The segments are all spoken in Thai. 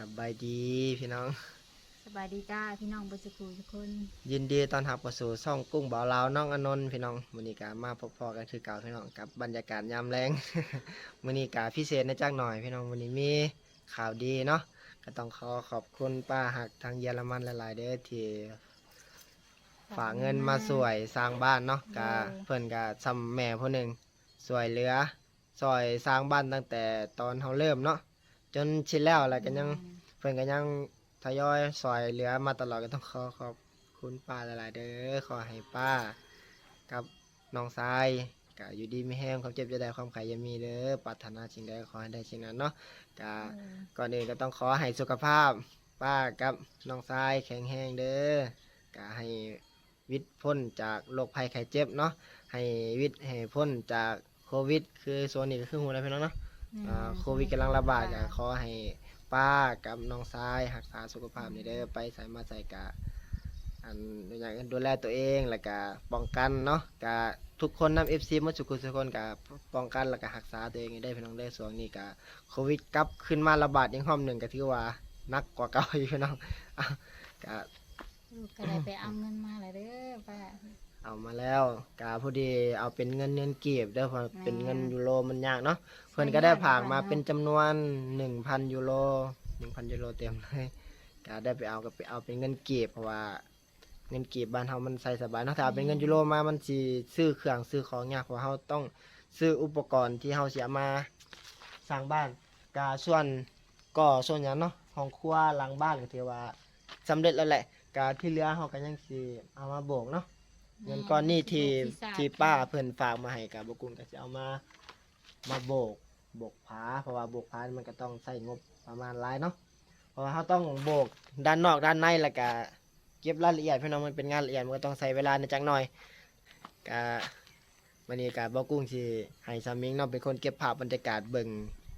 สบายดีพี่น้อง สบายดีจ้าพี่น้องบุษกูทุกคน ยินดีต้อนรับเข้าสู่ช่องกุ้งบ่าวลาวน้องอนนท์พี่น้องมื้อนี้ก็มาพบพอกันคือเก่าพี่น้องกับบรรยากาศยามแรงมื้อนี้ก็พิเศษในจักหน่อยพี่น้องมื้อนี้มีข่าวดีเนาะก็ต้องขอขอบคุณป้าหักทางเยอรมันหลายๆเด้อที่ฝากเงินมาสวยสร้างบ้านเนาะก็เพิ่นก็ซ้ำแม่ผู้หนึงสวยเหลือซอยสร้างบ้านตั้งแต่ตอนเฮาเริ่มเนาะ จนชินแล้วแล้วก็ยังเพื่อนก็ยังทยอยซอยเหลือมาตลอดก็ต้องขอขอบคุณป้าหลาย ๆ เด้อขอให้ป้า กับน้องชายก็อยู่ดีไม่แห้งความเจ็บจะได้ความไข่อยังมีเด้อปรารถนาสิ่งใดขอให้ได้สิ่งนั้นเนาะก็ก่อนอื่นก็ต้องขอให้สุขภาพ ป้ากับน้องชายแข็งแรงเด้อก็ให้วิทย์พ้นจากโรคภัยไข้เจ็บเนาะให้วิทย์ให้พ้นจากโควิด คือโซนนี้ก็คือหูแล้วพี่น้องเนาะ อ่าโควิดกำลังระบาดก็ขอให้ป้ากับน้องชายรักษาสุขภาพนี่เด้อไปใส่มาใส่กะอันอย่างอื่นดูแลตัวเองแล้วก็ป้องกันเนาะกะทุกคนนำ FC หมาสุกุทุกคนกะป้องกันแล้วก็รักษาตัวเองให้ได้พี่น้องได้ส่วนนี้กะโควิดกลับขึ้นมาระบาดอีกห้อมหนึ่งก็ถือว่าหนักกว่าเก่าอยู่พี่น้องอะกะ ลูกก็ได้ไปเอาเงินมาเลยเด้อป้า เอามาแล้วกะพอดีเอาเป็นเงินเงินเก็บเด้อเพราะเป็นเงินยูโรมันยากเนาะเพิ่นก็ได้ผากมาเป็นจำนวนหนึ่งพันยูโรหนึ่งพันยูโรเต็มเลยก็ได้ไปเอาก็ไปเอาเป็นเงินเก็บเพราะว่าเงินเก็บบ้านเฮามันใส่สบายเนาะถ้าเอาเป็นเงินยูโรมามันสิซื้อเครื่องซื้อของยากเพราะว่าเฮาต้องซื้ออุปกรณ์ที่เฮาสิเอามาสร้างบ้านกาส่วนก่อส่วนหยังเนาะห้องครัวหลังบ้านก็ถือว่าสำเร็จแล้วแหละกาที่เหลือเฮาก็ยังสิเอามาโบกเนาะ เงินก้อนนี้ที่ที่ป้าเพิ่นฝากมาให้กับบกุลก็จะเอามามาโบกโบกผาเพราะว่าโบกผามันก็ต้องใช้งบประมาณหลายเนาะเพราะว่าเขาต้องโบกด้านนอกด้านในแล้วก็เก็บรายละเอียดพี่น้องมันเป็นงานละเอียดมันก็ต้องใช้เวลาในจักหน่อยก็วันนี้ก็บ่กุ้งสิให้ซามิงเนาะเป็นคนเก็บภาพบรรยากาศเบิ่ง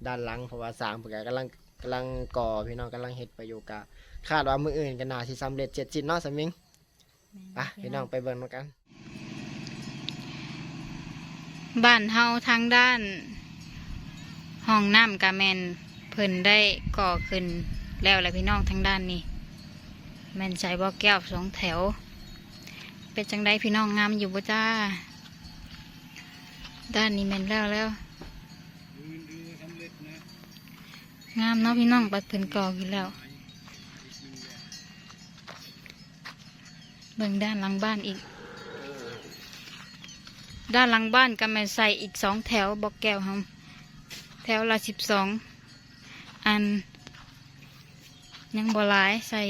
ด้านหลังเพราะว่าสร้างเพิ่นก็กำลังกำลังก่อพี่น้องกำลังเฮ็ดไปอยู่กะคาดว่ามื้ออื่นก็น่าสิสำเร็จเสร็จสิ้นเนาะซามิง ไปพี่น้องไปเบิ่งนำกัน บ้านเฮาทางด้าน ห้องน้ำกาแมนเพิ่นได้ก่อขึ้นแล้วแหละพี่น้องทางด้านนี้แมนใส่บ่อแก้วสองแถว เป็นจังไดพี่น้องงามอยู่บ่จ้า ด้านนี้แมนแล้วแล้วงามเนาะพี่น้องบัดเพิ่นก่อขึ้นแล้ว บิ่งด้านหลังบ้านอีก ด้านหลังบ้านก็ม่นใส่อีกสองแถวบอกแก้วครับแถวละสิบสองอัน ยังบหลายใส่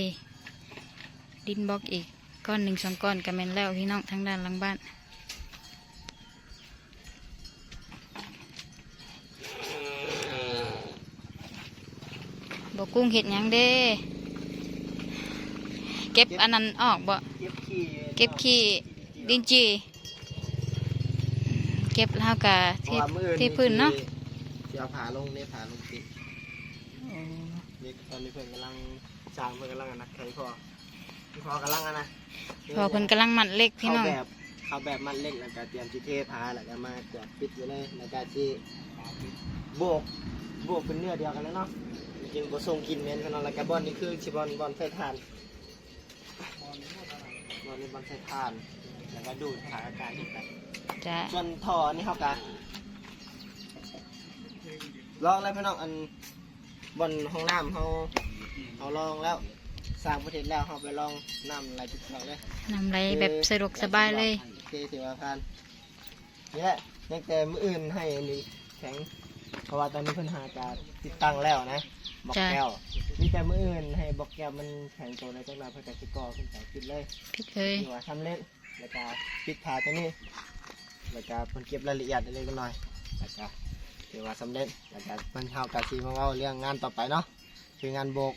ดินบล็อกอีกก้อนหนึ่งสองก้อนก็แม่นแล้วพี่น้องทั้งด้านหลังบ้านบอกกุ้งเห็ดยังเด้ เก็บอันนั้นออกบ่เก็บขี้เก็บขี้ดินจีเก็บแล้วก็เทเพราะว่ามื้ออื่เทพื้นเนาะสิเอาผาลงนี่ผาลงติดนี่ตอนนี้เพิ่นกำลังสร้างเพิ่นกำลังอันนักแข่งพอพี่พอกำลังอันนะพอเพิ่นกำลังมัดเล็กพี่เข้าน้องแบบเข้าแบบมันเล็กแล้วก็เตรียมสิเทผาแล้วก็มากวาดปิดอยู่เลยแล้วก็สิโบกโบกเป็นเนื้อเดียวกันเลยเนาะจริงๆบ่ส่งกลินเหม็นพี่น้องแล้วก็บอนนี่คือสิบอนบอนไฟทานบอน นี่บอนไฟทาน แล้วก็ดูดถ่ายอากาศนี่ไปจ้ะส่วนท่อนี่เขากะลองแล้วพี่น้องอันบนห้องน้ำเขาเขาลองแล้วสร้างประเทศแล้วเขาไปลองน้ำไหลจุดเราเลยนำไรแบบสะดวกสบายเลย โอเคถือว่าผ่านนี่แหละยังแต่มืออื่นให้อันนี้แข็ง เพราะว่าตอนนี้เพิ่นหาการติดตั้งแล้วนะบอกจ้ะแก้วมีแต่มืออื่นให้บอกแก้วมันแข็งตัวในจังหวะเพื่อจะติดก่อขึ้นไปปิดเลยพิดเลยถือว่าทำเล่นแล้วก็ปิดผาตัวนี้แล้วก็เพิ่นเก็บรายละเอียดเล็กๆน้อยๆแล้วก็ถือว่าสำเร็จแล้วก็เพิ่นเข้ากะสีมาเว้าเรื่องงานต่อไปเนาะคืองานโบก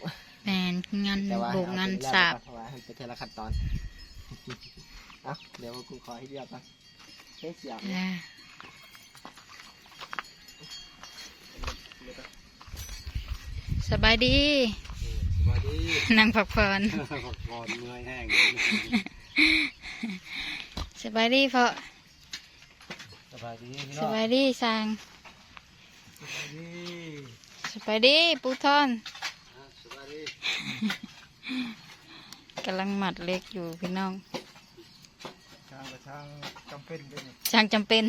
แมนงานแต่ว่าโบกงานเอสาบเพราะว่าให้ไปเทละขั้นตอนเอาเดี๋ยวกูขอให้เรียกก่อนเฮ้ยเสียง จ้ะ สบายดีสวัสดีนั่งพักผ่อนพักผ่อนเมื่อยแห้งสบายดีเพาะสบายดีพี่สน้องบายดีสร้างสบายดีสบายดีปูทอนสบายดีกำลังหมัดเล็กอยู่พี่น้องช่างกับช่างจำเป็นด้วยนี่ช่างจำเป็น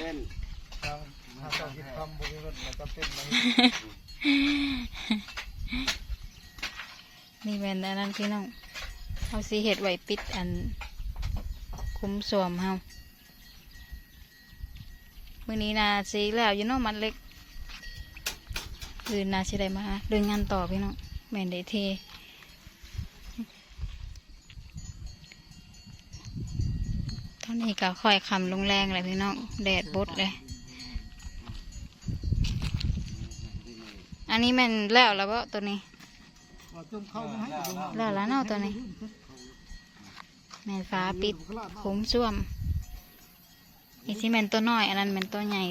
เล่นช่าง ถ้าต้องคิดคำบุญเงินมันจำเป็นไหมนี่แมนอันนั้นพี่น้องเอาสีเห็ดไว้ปิดอัน คุ้มสวมเฮามื้อนี้นาสีแล้วอยู่นาะมันเล็กคืนนาสิได้มาเดินงานต่อพี่น้องแมนได้เทตอนนี้ก็ค่อยคำลงแรงเลยพี่น้องแดดบดเลย อันนี้แม่นแล้วแล้วบ่ตัวนี้ว่าจุ่มเข้ามาให้ดูแล้วแล้วเนาะตัวนี้แม่นฟ้าปิดคุ้มช่วมอีสิแม่นตัวน้อย อันนั้นแม่นตัวใหญ่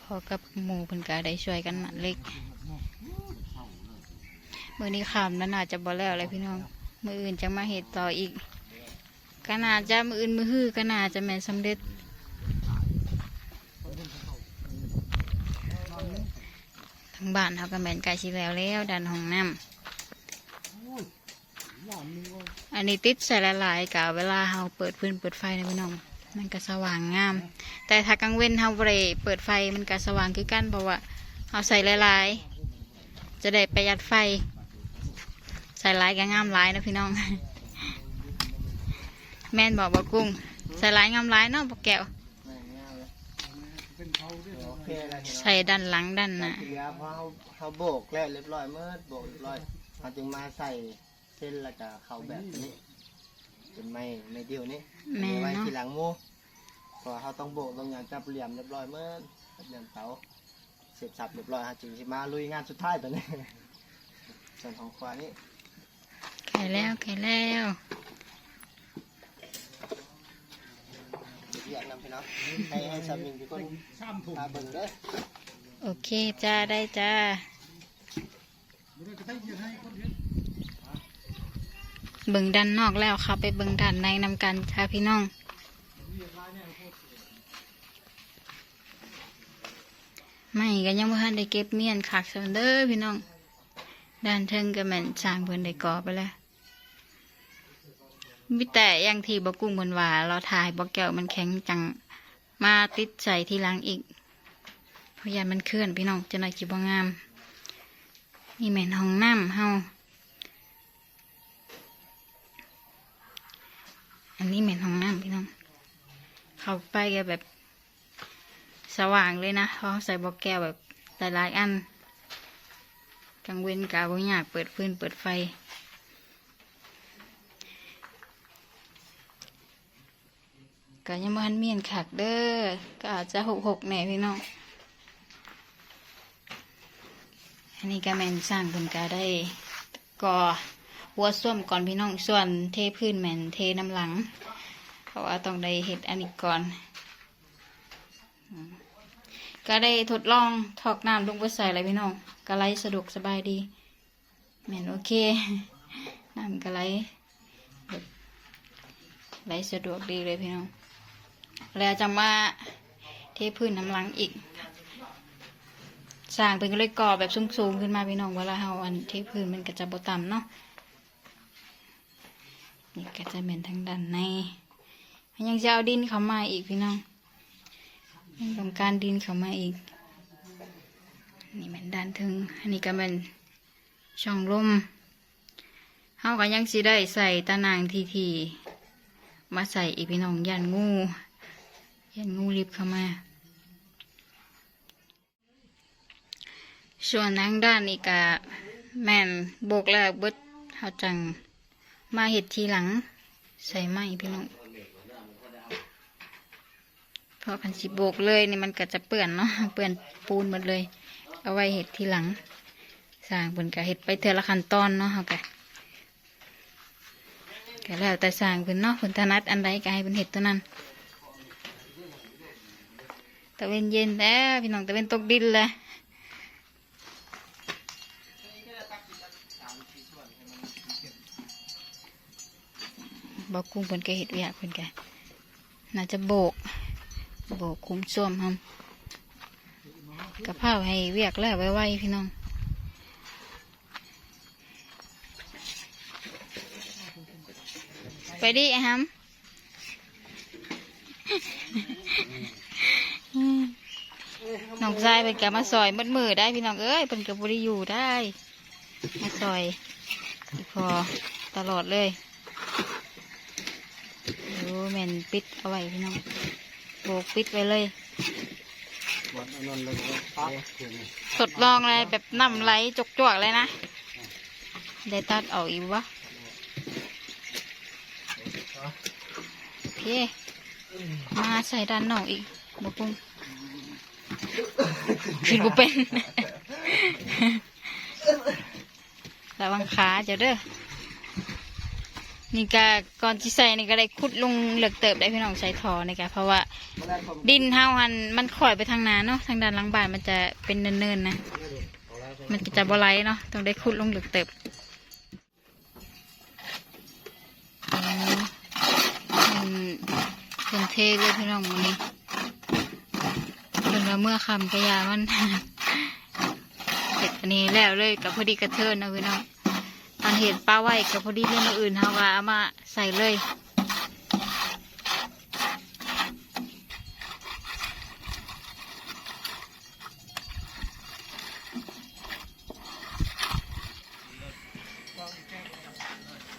พอกับหมูเพิ่นก็ได้ช่วยกันหมันเล็กมือนี้ขามนั้นอาจจะบ่แล้วเลยพี่น้อง มืออื่นจะมาเห็ดต่ออีกก็น่าจะมืออื่นมือฮื้อก็น่าจะแม่นสำเร็จ ทางบ้านเขาก็แม่นไก่ชีแล้วแล้วดันห้องน้ำอันนี้ติดใส่หลายๆกะเวลาเราเปิดพื้นเปิดไฟนะพี่น้องมันก็สว่างงาม แต่ถ้ากลางเว้นเราบ่ไปเปิดไฟมันก็สว่างคือกันเพราะว่าเราใส่หลายๆ จะได้ประหยัดไฟ ใส่หลายก็งามหลายนะพี่น้อง แม่นบอกว่ากุ้ง ใส่หลายงามหลายเนาะบอกแก้ว เป็นเขาด้วยโอเคแล้วพี่น้องใส่ด้านหลังด้านหน้าทีเดียวพอเขาเขาโบกแล้วเรียบร้อยเมื่อโบกเรียบร้อยเขาจึงมาใส่เส้นแล้วก็เขาแบบนี้เป็นไม้ไม้เดียวนี้แม่เอาไว้เนาะทีหลังหมูพอเขาต้องโบกต้องอย่างจับเหลี่ยมเรียบร้อยเมื่อจับเหลี่ยมเสาเสร็จสับเรียบร้อยเขาจึงจะมาลุยงานสุดท้ายตัวนี้ ส่วนของขวานี่ไข่แล้วไข่แล้ว เรี ยกนำพี่น้องให้ให้สามีทุกคนซ้ำถุงพาเบิ่งเด้อโอเคจ้าได้จ้าเบิ่งด้านนอกแล้วเข้าไปเบิ่งด้านในนำกันจ้าพี่น้องไม่ก็ยังบ่ทันได้เก็บเมียนคักซันเด้อพี่น้องด้านเทิงก็แม่นสร้างเพิ่นได้ก่อไปแล้ว มีแต่อย่างที่บกุ้งเพิ่นว่า เราถ่ายบ่แก้วมันแข็งจังมาติดใส่ทีหลังอีกพยานมันเคลื่อนพี่น้องจะน่อยสิบ่งาม นี่แม่นห้องน้ำเฮาอันนี้เหม็นห้องน้ำพี่น้อง เข้าไปก็แบบ สว่างเลยนะเพราใส่บอกแก้วแบบหลายๆอันกลางเว้นกาบ่อยากเปิดฟืนเปิดไฟ ก็ยังบ่ทันเมียนขักเด้อก็อาจจะหกหกแหน่พี่น้อง อันนี้ก็แมนสร้างเพิ่นก็ได้ก่อหัวส้วมก่อนพี่น้อง ส่วนเทพื้นแมนเทน้ำหลัง เพราะว่าต้องได้เห็ดอันนี้ก่อน ก็ได้ทดลองถอกน้ำลงไปใส่เลยพี่น้องก็ไหลสะดวกสบายดีแมนโอเค น้ำก็ไลไหลสะดวกดีเลยพี่น้อง แล้วจะมาเทพื้นน้ำลังอีกสร้างเป็นก็เลยก่อแบบสูงๆขึ้นมาพี่น้องเวลาเฮาอันที่พื้นมันก็จะบ่ต่ำเนาะนี่ก็จะเป็นทางด้านในยังจะเอาดินเข้ามาอีกพี่น้องยังต้องการดินเข้ามาอีก นี่มันด้านถึง อันนี้ก็เป็นช่องลมเฮาก็ยังสิได้ใส่ตะนางทีๆมาใส่อีกพี่น้องยันงู ยันงูรีบเข้ามา ส่วนทางด้านนี้ก็แม่นโบกแล้วเบิดเขาจังมาเห็ดทีหลัง ใส่ไม้พี่น้องเพราะคันสิโบกเลยนี่มันก็จะเปื่อนเนาะเปื่อนปูนหมดเลย เอาไว้เห็ดทีหลังสร้างเพิ่นก็เห็ดไปเทอละขั้นตอนเนาะเขาก็ก็แล้วแต่สร้างเพิ่นเนาะเพิ่นถนัดอันใดก็ให้เพิ่นเห็ดตัวนั้นะเวนเย็นแล้วพี่น้องตะเวนตกดินเลยบอกกุ้งเพิ่นก็เห็ดเวียกเพิ่นก็น่าจะโบก โบกคุ้มส้วมครับกะเพราให้เวียกแล้วไวๆพี่น้องไปดิไอ้ฮัม น้องชายเป็นกะมาซอยมัดมือได้พี่น้องเอ้ยเป็นกับบริอยู่ได้ มาซอยพอตลอดเลยดูแมนปิดเอาไว้พี่น้องโบกปิดไว้เลยวัดอนนท์เลยก็ตัดลองเลยแบบน้ำไหลจกจวกๆเลยนะ ได้ตัดออกอีกวะโอเคมาใส่ด้านนอกอีกบุ้ง ขึ้นบุเป็น ระวังขาเจ้าเด้อ นี่ก็ก่อนที่ใส่นี่ก็ได้ขุดลงเหลือกเติบได้พี่น้องใช้ทอนี่ก็เพราะว่า ดินเฮาหันมันข่อยไปทางนาเนาะทางด้านหลังบ้านมันจะเป็นเนินๆนะ มันก็จะบไหลเนาะต้องได้ขุดลงเหลือกเติบอืมอืมเป็นเทเลยพี่น้องมันนี้ ว่าเมื่อคำกระยามันเห็ดอันนี้แล้วเลยกับพอดีกระเทินนะพี่น้องอันเห็ดปลาไว้กับพอดีเรื่องอื่นเฮาว่าเอามาใส่เลย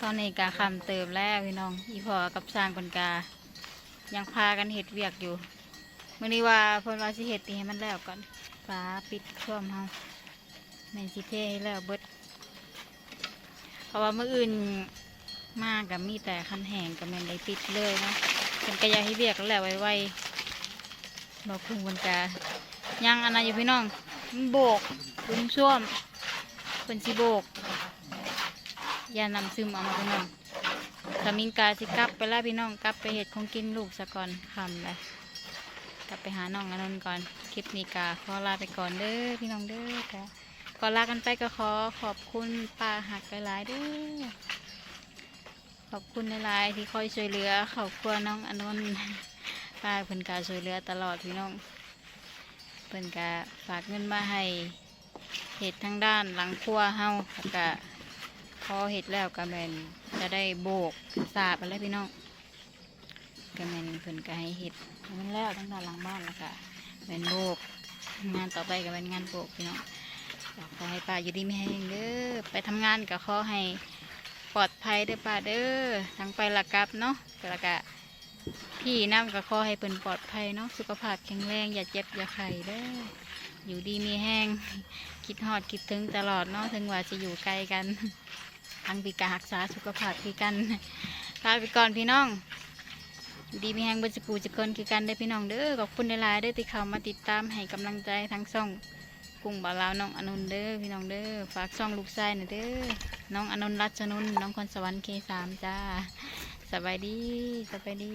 ตอนนี้กาคำเติมแล้วพี่น้อง อีพอกับสร้างคนกา ยังพากันเห็ดเวียกอยู่ มื่อนี้ว่าเพิ่นว่าสิเห็ดตีให้มันแล้วก่อนฟ้าปิดช่วมเฮาแม่นสิเทให้แล้วเบิดเพราะว่าเมื่ออื่นมากกับมีแต่คันแห้งกับแม่นได้ปิดเลยเนาะเพิ่นก็อยากให้เวียกแล้วไวๆบอกพึ่งคนกายังอันนั้นอยู่พี่น้องมันโบกลุมช่วมเพิ่นสิโบกยานำซึมเอามาพี่น้องสามิงกาสิกลับไปแล้วพี่น้องกลับไปเห็ดของกินลูกซะก่อนคำเลย ลับไปหาน้องอนนท์ก่อน คลิปนี้กาขอลาไปก่อนเด้อพี่น้องเด้อกะก่อลากันไปก็ขอขอบคุณป้าหักหลายๆเด้อขอบคุณหลายๆที่คอยช่วยเหลือครอบครัวน้องอนนท์ป้าเพิ่นกาช่วยเหลือตลอดพี่น้องเพิ่นกาฝากเงินมาให้เหตุทางด้านหลังครัวเฮาก็พอเห็ดแล้วก็แมนจะได้โบกสาบอะไรพี่น้อง ก็แมนเพิ่นก็ให้เห็ดมันแล้วตั้งแต่หลังบ้านแล้วก็แมนโบกงานต่อไปก็เป็นงานโบกพี่น้องอยากให้ป้าอยู่ดีไม่แห้งเด้อไปทำงานก็ขอให้ปลอดภัยเด้อป้าเด้อทั้งไปละกลับเนาะแล้วก็พี่น้ำก็ขอให้เพิ่นปลอดภัยเนาะสุขภาพแข็งแรงอย่าเจ็บอย่าไข้เด้ออยู่ดีมีแห้งคิดฮอดคิดถึงตลอดเนาะถึงว่าจะอยู่ไกลกันทั้งปีการักษาสุขภาพคือกันลาไปก่อนพี่น้อง ดีมีแหงบนสกูจะเกินคือกันได้พี่น้องเด้อขอบคุณหลายๆเด้อที่เข้ามาติดตามให้กำลังใจทั้งซ่องกุ้งบ่าวลาวน้องอนุนเด้อพี่น้องเด้อฝากช่องลูกชายหน่อยเด้อน้องอนุนรัชนุนน้องคนสวรรค์เคสามจ้าสบายดีสบายดี